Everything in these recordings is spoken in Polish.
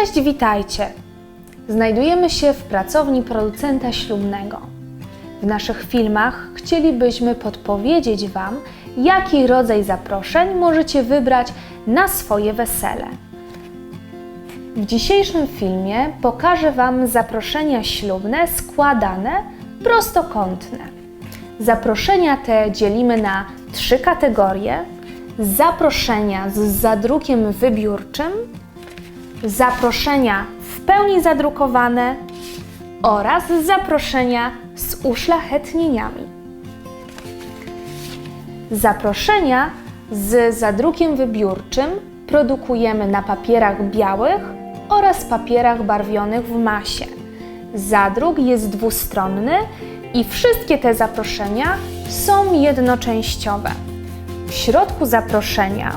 Cześć, witajcie! Znajdujemy się w pracowni producenta ślubnego. W naszych filmach chcielibyśmy podpowiedzieć Wam, jaki rodzaj zaproszeń możecie wybrać na swoje wesele. W dzisiejszym filmie pokażę Wam zaproszenia ślubne składane prostokątne. Zaproszenia te dzielimy na trzy kategorie: zaproszenia z zadrukiem wybiórczym, zaproszenia w pełni zadrukowane oraz zaproszenia z uszlachetnieniami. Zaproszenia z zadrukiem wybiórczym produkujemy na papierach białych oraz papierach barwionych w masie. Zadruk jest dwustronny i wszystkie te zaproszenia są jednoczęściowe. W środku zaproszenia,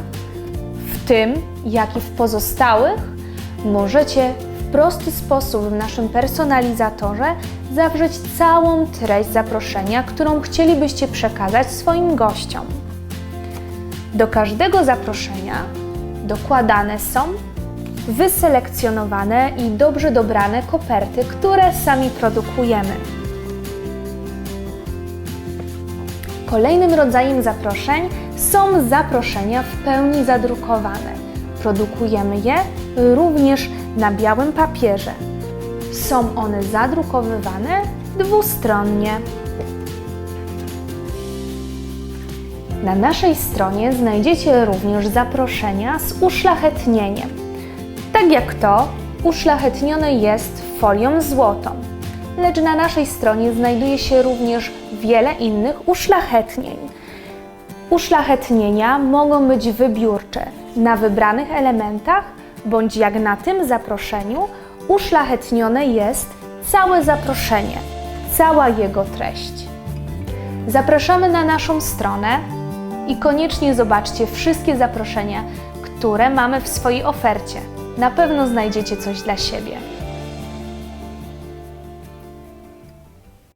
w tym jak i w pozostałych, możecie w prosty sposób w naszym personalizatorze zawrzeć całą treść zaproszenia, którą chcielibyście przekazać swoim gościom. Do każdego zaproszenia dokładane są wyselekcjonowane i dobrze dobrane koperty, które sami produkujemy. Kolejnym rodzajem zaproszeń są zaproszenia w pełni zadrukowane. Produkujemy je również na białym papierze. Są one zadrukowywane dwustronnie. Na naszej stronie znajdziecie również zaproszenia z uszlachetnieniem. Tak jak to, uszlachetnione jest folią złotą. Lecz na naszej stronie znajduje się również wiele innych uszlachetnień. Uszlachetnienia mogą być wybiórcze na wybranych elementach, bądź jak na tym zaproszeniu, uszlachetnione jest całe zaproszenie, cała jego treść. Zapraszamy na naszą stronę i koniecznie zobaczcie wszystkie zaproszenia, które mamy w swojej ofercie. Na pewno znajdziecie coś dla siebie.